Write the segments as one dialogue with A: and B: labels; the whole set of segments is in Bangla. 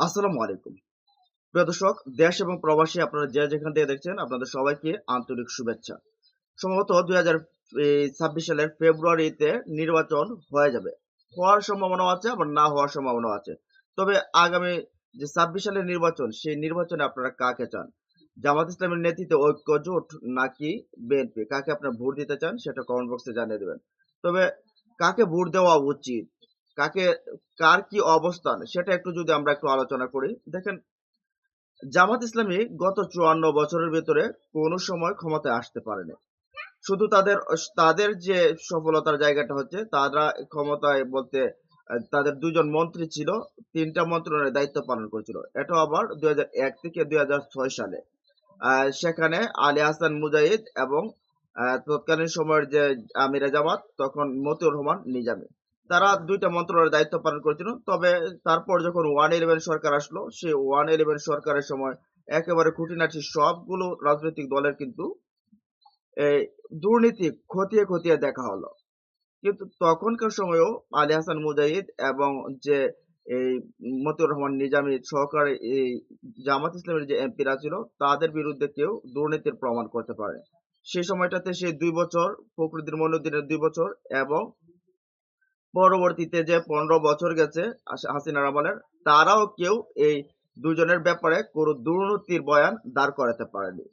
A: আসসালামু আলাইকুম। প্রিয় দর্শক, দেশ এবং প্রবাসী আপনারা যে যেখান থেকে দেখছেন, আপনাদের সবাইকে আন্তরিক শুভেচ্ছা। সম্ভবত দুই হাজার ছাব্বিশ সালের ফেব্রুয়ারিতে নির্বাচন হয়ে যাবে। হওয়ার সম্ভাবনা আছে, আবার না হওয়ার সম্ভাবনা আছে। তবে আগামী যে ছাব্বিশ সালের নির্বাচন, সেই নির্বাচনে আপনারা কাকে চান? জামাত ইসলামের নেতৃত্বে ঐক্য জোট নাকি বিএনপি? কাকে আপনারা ভোট দিতে চান, সেটা কমেন্ট বক্সে জানিয়ে দেবেন। তবে কাকে ভোট দেওয়া উচিত? কাকে, কার কি অবস্থান, সেটা একটু যদি আমরা একটু আলোচনা করি। দেখেন, জামাত ইসলামী গত চুয়ান্ন বছরের ভিতরে কোনো সময় ক্ষমতায় আসতে পারেনি। শুধু তাদের তাদের যে সফলতার জায়গাটা হচ্ছে, তারা ক্ষমতায় বলতে, তাদের দুজন মন্ত্রী ছিল, তিনটা মন্ত্রণালয়ের দায়িত্ব পালন করেছিল। এটা আবার দুই হাজার এক থেকে দুই হাজার ছয় সালে। সেখানে আলী হাসান মুজাহিদ এবং তৎকালীন সময়ের যে আমিরা জামাত, তখন মতিউর রহমান নিজামী। তারা দুইটা মন্ত্রণালয়ের দায়িত্ব পালন করেছিল। তবে তারপর যখন ওয়ান ইলেভেন সরকার আসলো, সেই ওয়ান ইলেভেন সরকারের সময় একেবারে খুঁটিনাটি সবগুলো রাজনৈতিক দলের কিন্তু এই দুর্নীতি খতিয়ে খতিয়ে দেখা হলো। কিন্তু তখনকার সময়েও আলী হাসান মুজাহিদ এবং যে এই মতিউর রহমান নিজামী সহকারে এই জামাত ইসলামের যে এমপিরা ছিল, তাদের বিরুদ্ধে কেউ দুর্নীতির প্রমাণ করতে পারে সেই সময়টাতে সেই দুই বছর, ফখরুদ্দিন মইনুদ্দিনের দুই বছর এবং পরবর্তীতে যে পনেরো বছর গেছে হাস- হাসিনার আমলের, তারাও কেউ এই দুজনের ব্যাপারে কোনো দুর্নীতির বয়ান দাঁড় করাতে পারেনি।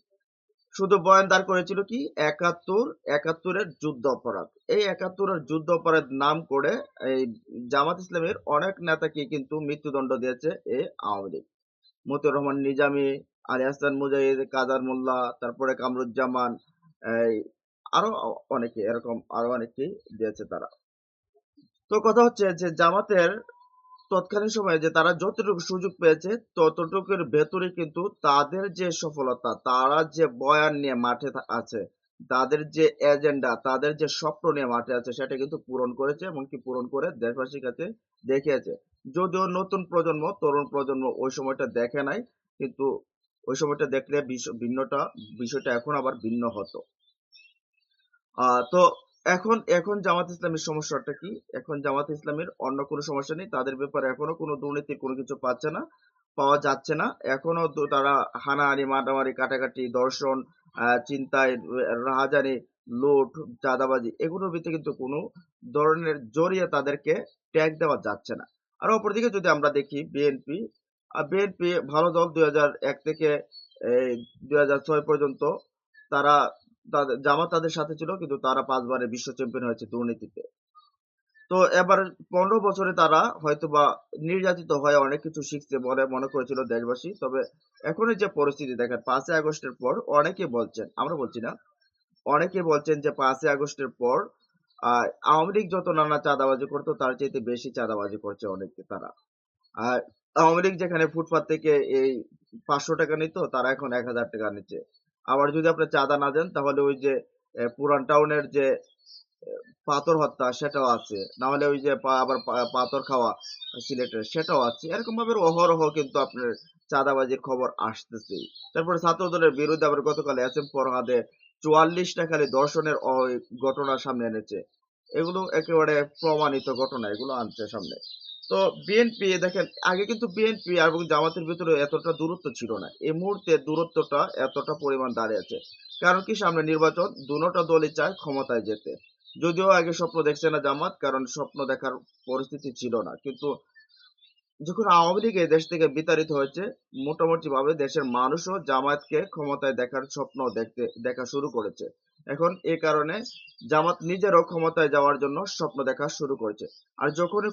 A: শুধু বয়ান দাঁড় করেছিল কি? একাত্তর, একাত্তরের যুদ্ধ অপরাধ। এই একাত্তরের যুদ্ধ অপরাধ নাম করে এই জামাত ইসলামের অনেক নেতাকে কিন্তু মৃত্যুদণ্ড দিয়েছে এই আওয়ামী লীগ। মতিউর রহমান নিজামী, আলী হাসান মুজাহিদ কাদার মোল্লা, তারপরে কামরুজ্জামান, এই আরও অনেকে, এরকম আরও অনেকেই দিয়েছে তারা। তো কথা হচ্ছে যে জামাতের তৎকালীন সময়ে যে তারা যতটুকু সুযোগ পেয়েছে, ততটুকুর ভেতরে কিন্তু তাদের যে সফলতা, তারা যে বয়ান নিয়ে মাঠে আছে, তাদের যে এজেন্ডা তাদের যে স্বপ্ন নিয়ে মাঠে আছে, সেটা কিন্তু পূরণ করেছে এবং কি পূরণ করে দেশবাসীর কাছে দেখিয়েছে। যদিও নতুন প্রজন্ম, তরুণ প্রজন্ম ওই সময়টা দেখে নাই, কিন্তু ওই সময়টা দেখলে ভিন্নটা, বিষয়টা এখন আবার ভিন্ন হতো। আহ, তো এখন এখন জামাত ইসলামের সমস্যাটা কি? এখন জামাত ইসলামের অন্য কোনো সমস্যা নেই। তাদের ব্যাপারে এখনও কোনো দুর্নীতির কোনো কিছু পাচ্ছে না, পাওয়া যাচ্ছে না। এখনও তারা হানাহানি, মারামারি, কাটাকাটি, দর্শন চিন্তায়, রাহাজানি, লুট, চাঁদাবাজি এগুলোর ভিতরে কিন্তু কোনো ধরনের জড়িয়ে তাদেরকে ট্যাগ দেওয়া যাচ্ছে না। আর অপরদিকে যদি আমরা দেখি বিএনপি বিএনপি ভালো দল দুই থেকে দুই পর্যন্ত তারা জামাত তাদের সাথে ছিল, কিন্তু তারা পাঁচবারে বিশ্ব চ্যাম্পিয়ন হয়েছে দুর্নীতিতে। তো এবার পনেরো বছরে তারা হয়তোবা নির্যাতিত হয়ে অনেক কিছু শিখছে বলে মনে করেছিল দেশবাসী। তবে এখন যে পরিস্থিতি, দেখেন, পাঁচই আগস্টের পর অনেকে বলছেন, আমরা বলছি না, অনেকে বলছেন যে পাঁচই আগস্টের পর আওয়ামী লীগ যত নানা চাঁদাবাজি করতো, তার চাইতে বেশি চাঁদাবাজি করছে অনেকে তারা। আর আওয়ামী লীগ যেখানে ফুটপাত থেকে এই পাঁচশো টাকা নিত, তারা এখন এক হাজার টাকা নিচ্ছে। আবার যদি আপনি চাঁদা না দেন, তাহলে ওই যে পুরান টাউনের যে পাথর হত্যা, সেটাও আছে। না হলে ওই যে আবার পাথর খাওয়া, সিলেটের, সেটাও আছে। এরকম ভাবে অহরহ কিন্তু আপনার চাঁদাবাজির খবর আসতেছে তারপরে ছাত্র দলের বিরুদ্ধে আবার গতকাল এস এম ফরহাদে চুয়াল্লিশটা খালি দর্শনের ঘটনা সামনে এনেছে। এগুলো একেবারে প্রমাণিত ঘটনা, এগুলো আনছে সামনে। তো বিএনপি দেখেন, আগে কিন্তু বিএনপি এবং জামাতের ভিতরে এতটা দূরত্ব ছিল না। এই মুহূর্তে দূরত্বটা এতটা পরিমাণ দাঁড়িয়েছে কারণ কি? সামনে নির্বাচন দুটোটা দলই চায় ক্ষমতায় যেতে। যদিও আগে স্বপ্ন দেখছে না জামাত, কারণ স্বপ্ন দেখার পরিস্থিতি ছিল না। কিন্তু যখন আওয়ামী লীগ দেশ থেকে বিতাড়িত হয়েছে মোটামুটি ভাবে দেশের মানুষও জামায়াতকে ক্ষমতায় দেখার স্বপ্ন দেখতে, দেখা শুরু করেছে। এখন এই কারণে জামাত নিজেরও ক্ষমতায় যাওয়ার জন্য স্বপ্ন দেখা শুরু করেছে। আর যখনই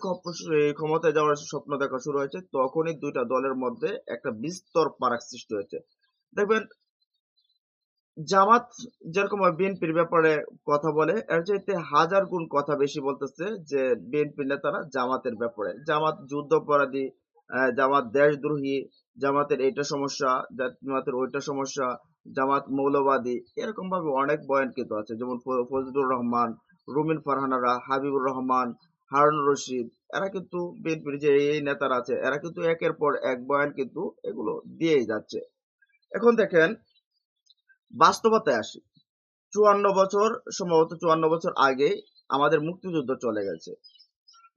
A: ক্ষমতায় যাওয়ার স্বপ্ন দেখা শুরু হয়েছে, তখনই দুইটা দলের মধ্যে একটা বিস্তর পারাক সৃষ্টি হয়েছে। দেখবেন, জামাত যেরকম বিএনপির ব্যাপারে কথা বলে, এর চাইতে হাজার গুণ কথা বেশি বলতেছে যে বিএনপি নেতারা জামাতের ব্যাপারে। জামাত যুদ্ধাপরাধী জামাত দেশদ্রোহী, জামাতের এইটা সমস্যা, জামাতের ওইটা সমস্যা জামাত মৌলবাদী এরকম ভাবে অনেক বয়ান কিন্তু আছে। যেমন ফজলুর রহমান, রুমিন ফারহানারা, হাবিবুর রহমান, হারুন রশিদ, এরা কিন্তু বিএনপির যে এই নেতারা আছে, এরা কিন্তু একের পর এক বয়ান কিন্তু এগুলো দিয়েই যাচ্ছে। এখন দেখেন, বাস্তবতায় আসি। চুয়ান্ন বছর, সম্ভবত চুয়ান্ন বছর আগে আমাদের মুক্তিযুদ্ধ চলে গেছে।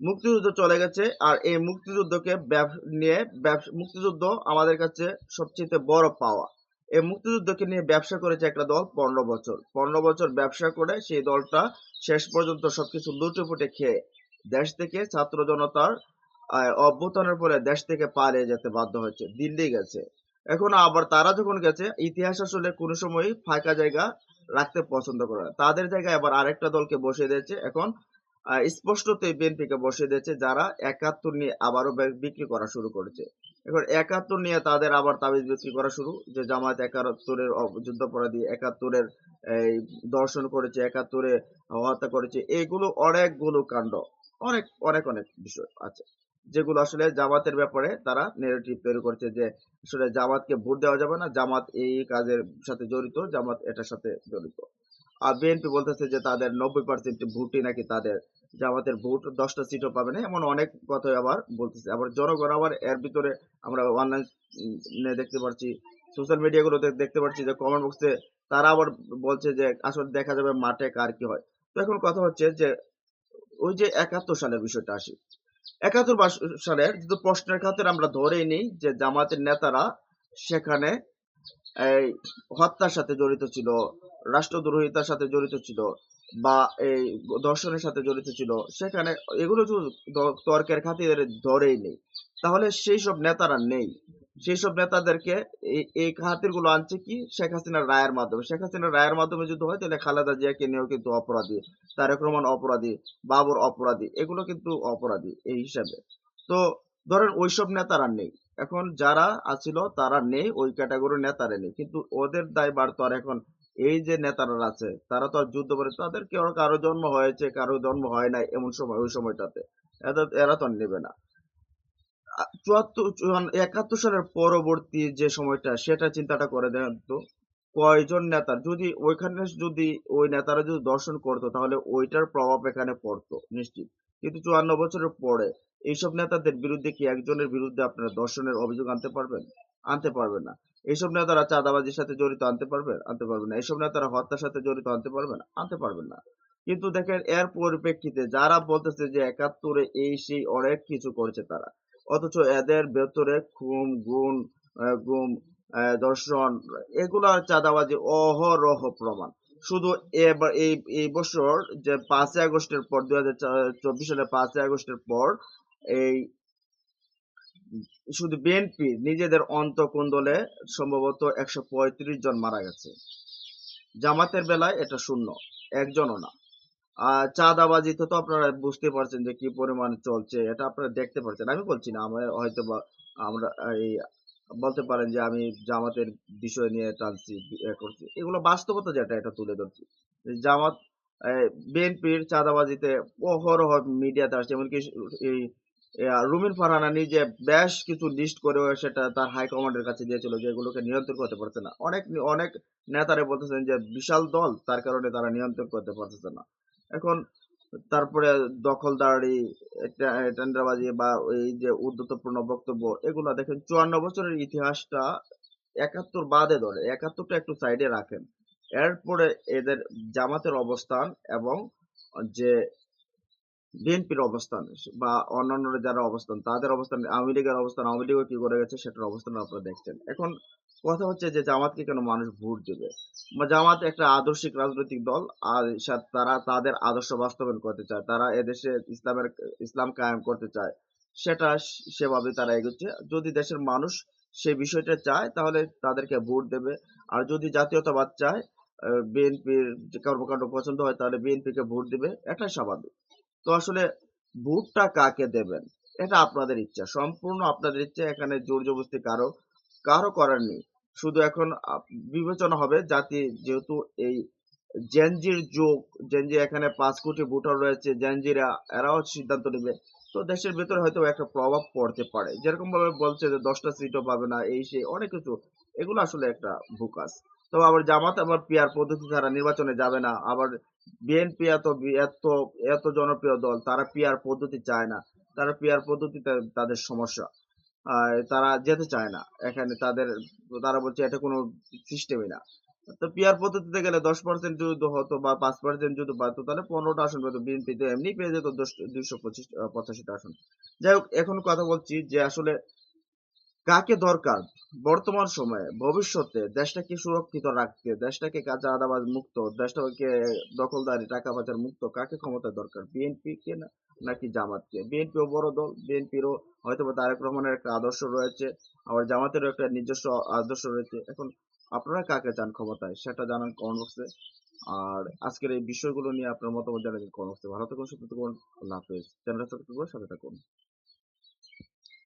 A: মুক্তিযুদ্ধ চলে গেছে, আর এই মুক্তিযুদ্ধকে নিয়ে মুক্তিযুদ্ধ আমাদের কাছে সবচেয়ে বড় পাওয়া। এই মুক্তিযুদ্ধকে নিয়ে ব্যবসা করেছে একটা দল, পনেরো বছর। পনেরো বছর ব্যবসা করে সেই দলটা শেষ পর্যন্ত সবকিছু লুটে ফুটে খেয়ে দেশ থেকে ছাত্র জনতার অভ্যুত্থানের পরে দেশ থেকে পালিয়ে যেতে বাধ্য হয়েছে। দিল্লি গেছে। এখন আবার তারা যখন গেছে, ইতিহাস আসলে কোনো সময় ফাঁকা জায়গা রাখতে পছন্দ করে না। তাদের জায়গায় আবার আরেকটা দলকে বসিয়ে দিয়েছে। এখন স্পষ্টতই বিএনপিকে বসিয়ে দিয়েছে যারা একাত্তর নিয়ে আবারও বিক্রি করা শুরু করেছে। এখন একাত্তর নিয়ে তাদের আবার তাবিজ বিক্রি করা শুরু। যে জামায়াত একাত্তরের যুদ্ধাপরাধী একাত্তরের এই দর্শন করেছে, একাত্তরে হত্যা করেছে এইগুলো অনেকগুলো কাণ্ড অনেক অনেক অনেক বিষয় আছে। যেগুলো আসলে জামাতের ব্যাপারে তারা নেগেটিভ তৈরি করছে যে আসলে জামাতকে ভোট দেওয়া যাবে না, জামাত এই কাজের সাথে জড়িত, জামাত এটার সাথে জড়িত। বিএনপি বলতেছে যে তাদের নব্বই পার্সেন্ট ভোটই নাকি তাদের জামাতের ভোট দশটা সিটও পাবে না, এমন অনেক কথাই আবার বলতেছে। আবার জনগণ আবার এর ভিতরে আমরা অনলাইন দেখতে পাচ্ছি সোশ্যাল মিডিয়াগুলোতে দেখতে পাচ্ছি যে কমেন্ট বক্সে তারা আবার বলছে যে আসলে দেখা যাবে মাঠে কার কি হয়। তো এখন কথা হচ্ছে যে ওই যে একাত্তর সালের বিষয়টা আসি। একাত্তর সালের যদি প্রশ্নের খাতের আমরা ধরেই নিই যে জামাতের নেতারা সেখানে এই হত্যার সাথে জড়িত ছিল রাষ্ট্রদ্রোহিতার সাথে জড়িত ছিল বা এই দর্শনের সাথে জড়িত ছিল, সেখানে এগুলো তর্কের খাতিরে ধরেই নেই। তাহলে সেই সব নেতারা নেই। সেই সব নেতাদেরকে এই এই খাতিরগুলো আনছে কি? শেখ হাসিনার রায়ের মাধ্যমে। শেখ হাসিনার রায়ের মাধ্যমে যদি হয়, তাহলে খালেদা জিয়াকে নিয়েও কিন্তু অপরাধী, তারেক রহমান অপরাধী, বাবর অপরাধী, এগুলো কিন্তু অপরাধী এই হিসাবে। তো ধরেন ওই ওইসব নেতারা নেই। এখন যারা আছিল তারা নেই, ওই ক্যাটাগরির নেতারা নেই। কিন্তু ওদের দায় বাড়তো আর এখন এই যে নেতারা আছে, তারা তো আর যুদ্ধ করে, তাদের কেউ কারও জন্ম হয়েছে, কারও জন্ম হয় নাই এমন সময়, ওই সময়টাতে? এরা- তো নেবে না। চুয়াত্তর একাত্তর সালের পরবর্তী যে সময়টা সেটা চিন্তাটা করে দেখেন তো, কয়জন নেতার যদি ওইখানে যদি ওই নেতারা যদি দর্শন করতো, তাহলে ওইটার প্রভাব এখানে পড়তো, নিশ্চিত। কিন্তু চুয়ান্ন বছরের পরে এইসব নেতাদের বিরুদ্ধে কি একজনের বিরুদ্ধে আপনারা দর্শনের অভিযোগ আনতে পারবেন? আনতে পারবেন না। এইসব নেতারা চাঁদাবাজির সাথে জড়িত আনতে পারবেন? আনতে পারবেন না। এইসব নেতারা হত্যার সাথে জড়িত আনতে পারবেন? আনতে পারবেন না। কিন্তু দেখেন, এর পরিপ্রেক্ষিতে যারা বলতেছে যে একাত্তরে এই সেই অনেক কিছু করেছে তারা, অথচ এদের ভেতরে খুন, গুণ গুম দর্শন এগুলার চাঁদাবাজি, অহরহ প্রমাণ। শুধু এবার এই এই বছর যে পাঁচই আগস্টের পর, দুই হাজার চব্বিশ সালের পাঁচই আগস্টের পর এই শুধু বিএনপি নিজেদের অন্তকুন্দলে সম্ভবত একশো পঁয়ত্রিশ জন মারা গেছে। জামাতের বেলায় এটা শূন্য, একজনও না। আর চাঁদাবাজিতে তো আপনারা বুঝতে পারছেন যে কি পরিমাণ চলছে, এটা আপনারা দেখতে পাচ্ছেন আমি বলছি না, আমরা হয়তো বা আমরা এই বলতে পারেন যে আমি জামাতের বিষয় নিয়ে টানছি করছি। এগুলো বাস্তবতা যেটা, এটা তুলে ধরছি। জামাত বিএনপির চাঁদাবাজিতে অহরহ মিডিয়াতে আসছে, এমনকি এই রুমিন ফারহানা নিজে বেশ কিছু লিস্ট করে সেটা তার হাইকমান্ডের কাছে দিয়েছিল যে এগুলোকে নিয়ন্ত্রণ করতে পারছে না। অনেক অনেক নেতারা বলতেছেন যে বিশাল দল, তার কারণে তারা নিয়ন্ত্রণ করতে পারতেছে না। এখন তারপরে দখলদারি টেন্ডারবাজি বা এই যে উদ্ধতপূর্ণ বক্তব্য, এগুলো দেখেন চুয়ান্ন বছরের ইতিহাসটা একাত্তর বাদে ধরে, একাত্তরটা একটু সাইডে রাখেন। এরপরে এদের জামাতের অবস্থান এবং যে বিএনপির অবস্থান, বা অন্যান্য যারা অবস্থান, তাদের অবস্থান, আওয়ামী লীগের অবস্থান, আওয়ামী লীগও কি করে গেছে সেটার অবস্থান আপনারা দেখছেন। এখন কথা হচ্ছে যে জামাতকে কেন মানুষ ভোট দেবে? জামাত একটা আদর্শিক রাজনৈতিক দল, আর তারা তাদের আদর্শ বাস্তবায়ন করতে চায়, তারা এদেশে ইসলামের, ইসলাম কায়েম করতে চায়, সেটা সেভাবে তারা এগোচ্ছে। যদি দেশের মানুষ সে বিষয়টা চায়, তাহলে তাদেরকে ভোট দেবে। আর যদি জাতীয়তাবাদ চায় বিএনপির যে কর্মকাণ্ড পছন্দ হয়, তাহলে বিএনপিকে ভোট দিবে। এটাই স্বাভাবিক। তো আসলে ভোটটা কাকে দেবেন? এটা আপনাদের ইচ্ছা। সম্পূর্ণ আপনাদের ইচ্ছা, এখানে জোর জবরদস্তি কারও কারও করার নেই। শুধু এখন বিবেচনা হবে জাতি যেহেতু এই জেনজির যুগ জেনজি এখানে পাঁচ কোটি ভোটার রয়েছে জেনজিরা এরাও সিদ্ধান্ত নেবে। তো দেশের ভেতরে হয়তো একটা প্রভাব পড়তে পারে। যেরকম ভাবে বলছে যে দশটা সিটও পাবে না, এই সেই অনেক কিছু। এগুলো আসলে একটা বুকাস তবে আবার জামাত আবার পিয়ার পদ্ধতি ছাড়া নির্বাচনে যাবে না। আবার বিএনপি এত এত এত জনপ্রিয় দল, তারা পিয়ার পদ্ধতি চায় না। তারা পিয়ার পদ্ধতিতে তাদের সমস্যা তারা যেতে চায় না। এখানে তাদের, তারা বলছে এটা কোনো সিস্টেমই না। তো পিয়ার পদ্ধতিতে গেলে দশ পার্সেন্ট যদি হতো বা পাঁচ পার্সেন্ট যদি বাড়তো, তাহলে পনেরোটা আসন পেতো। বিএনপি তো এমনি পেয়ে যেত দুইশো পঁচিশ, পঁচাশিটা আসন। যাই হোক, এখন কথা বলছি যে আসলে কাকে দরকার? বর্তমান সময়ে, ভবিষ্যতে, দেশটাকে সুরক্ষিত রাখতে, দেশটাকে কাঁচা আদাবাজ মুক্ত, দেশটাকে দখলদারি, টাকা পাচার মুক্ত কাকে ক্ষমতা দরকার? বিএনপি কে না, নাকি জামাতকে? বিএনপিও বড় দল, বিএনপিরও হয়তো বা তারেক রহমানের একটা আদর্শ রয়েছে, আবার জামাতেরও একটা নিজস্ব আদর্শ রয়েছে। এখন আপনারা কাকে চান ক্ষমতায়? সেটা জানান কমেন্ট বক্সে আর আজকের এই বিষয়গুলো নিয়ে আপনার মতামত জানাবেন কমেন্ট বক্সে ভালো থাকুন, সুস্থ থাকুন, আল্লাহ হাফেজ। চ্যানেলটা সাথে থাকুন।